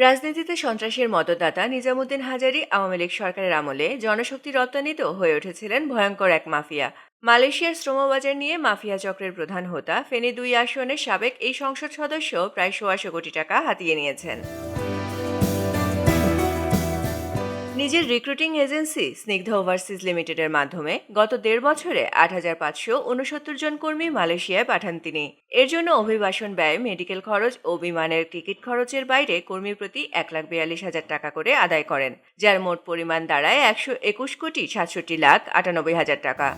রাজনীতিতে সন্ত্রাসের মতদাতা নিজামুদ্দিন হাজারি আওয়ামী লীগ সরকারের আমলে জনশক্তি রপ্তানিত হয়ে উঠেছিলেন ভয়ঙ্কর এক মাফিয়া। মালয়েশিয়ার শ্রমবাজার নিয়ে মাফিয়া চক্রের প্রধান হোতা ফেনী দুই আসনের সাবেক এই সংসদ সদস্য প্রায় সোয়াশো কোটি টাকা হাতিয়ে নিয়েছেন। নিজের রিক্রুটিং এজেন্সি স্নিগ্ধ ওভারসিজ লিমিটেডের মাধ্যমে গত দেড় বছরে আট হাজার পাঁচশো উনসত্তর জন কর্মী মালয়েশিয়ায় পাঠান তিনি। এর জন্য অভিবাসন ব্যয় মেডিকেল খরচ ও বিমানের টিকিট খরচের বাইরে কর্মীর প্রতি এক লাখ বিয়াল্লিশ হাজার টাকা করে আদায় করেন, যার মোট পরিমাণ দাঁড়ায় একশো একুশ কোটি সাতষট্টি লাখ আটানব্বই হাজার টাকা।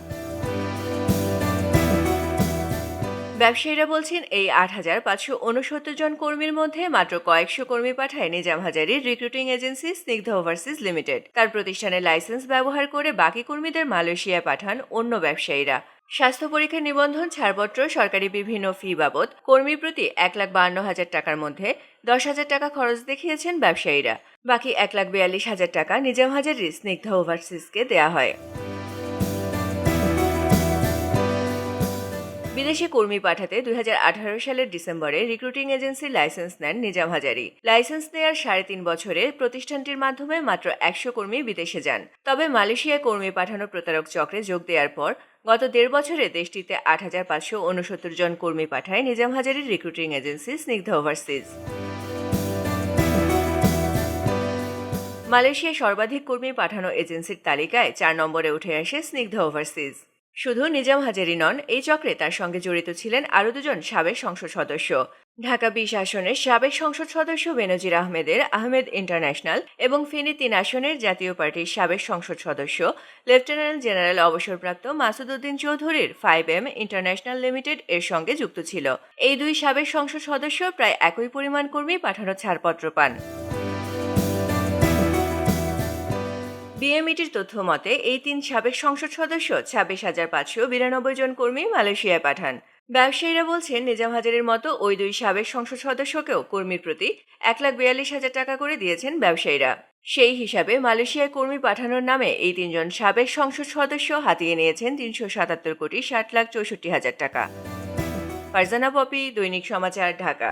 ব্যবসায়ীরা বলছেন, এই আট হাজার পাঁচশো উনসত্তর জন কর্মীর মধ্যে মাত্র কয়েকশো কর্মী পাঠায় Nizam হাজারির recruiting agency, Snigdha overseas limited. তার প্রতিষ্ঠানের লাইসেন্স ব্যবহার করে বাকি কর্মীদের মালয়েশিয়ায় পাঠান অন্য ব্যবসায়ীরা। স্বাস্থ্য পরীক্ষা নিবন্ধন, ছাড়পত্র, সরকারি বিভিন্ন ফি বাবদ কর্মী প্রতি এক লাখ বান্ন হাজার টাকার মধ্যে দশ হাজার টাকা খরচ দেখিয়েছেন ব্যবসায়ীরা। বাকি এক লাখ বিয়াল্লিশ হাজার টাকা নিজাম হাজারির স্নিগ্ধ ওভারসিজকে দেয়া হয়। বিদেশে কর্মী পাঠাতে দুই হাজার আঠারো সালের ডিসেম্বরে রিক্রুটিং এজেন্সির লাইসেন্স নেন নিজাম হাজারি। লাইসেন্স নেয়ার সাড়ে তিন বছরে প্রতিষ্ঠানটির মাধ্যমে মাত্র একশো কর্মী বিদেশে যান। তবে মালয়েশিয়ায় কর্মী পাঠানো প্রতারক চক্রে যোগ দেওয়ার পর গত দেড় বছরে দেশটিতে আট হাজার পাঁচশো উনসত্তর জন কর্মী পাঠায় নিজাম হাজারির রিক্রুটিং এজেন্সি স্নিগ্ধ ওভারসিজ মালয়েশিয়ায় সর্বাধিক কর্মী পাঠানো এজেন্সির তালিকায় চার নম্বরে উঠে আসে স্নিগ্ধ ওভারসিজ শুধু নিজাম হাজারি নন, এই চক্রে তার সঙ্গে জড়িত ছিলেন আরও দুজন সাবেক সংসদ সদস্য। ঢাকা বিশ আসনের সাবেক সংসদ সদস্য বেনজির আহমেদের আহমেদ ইন্টারন্যাশনাল এবং ফেনী তিন আসনের জাতীয় পার্টির সাবেক সংসদ সদস্য, লেফটেন্যান্ট জেনারেল অবসরপ্রাপ্ত মাসুদ উদ্দিন চৌধুরীর ফাইভ এম ইন্টারন্যাশনাল লিমিটেড এর সঙ্গে যুক্ত ছিল। এই দুই সাবেক সংসদ সদস্য প্রায় একই পরিমাণ কর্মী পাঠানোর ছাড়পত্র পান। বিএমইটির তথ্য মতে, এই তিন সাবেক সংসদ সদস্য ছাব্বিশ হাজার পাঁচশো বিরানব্বই জন কর্মী মালয়েশিয়ায় পাঠান। ব্যবসায়ীরা বলছেন, নিজাম হাজারের মতো ওই দুই সাবেক সংসদ সদস্যকেও কর্মীর প্রতি এক লাখ বিয়াল্লিশ হাজার টাকা করে দিয়েছেন ব্যবসায়ীরা। সেই হিসাবে মালয়েশিয়ায় কর্মী পাঠানোর নামে এই তিনজন সাবেক সংসদ সদস্য হাতিয়ে নিয়েছেন তিনশো সাতাত্তর কোটি ষাট লাখ চৌষট্টি হাজার টাকা। ফারজানা পপি, দৈনিক সমাচার, ঢাকা।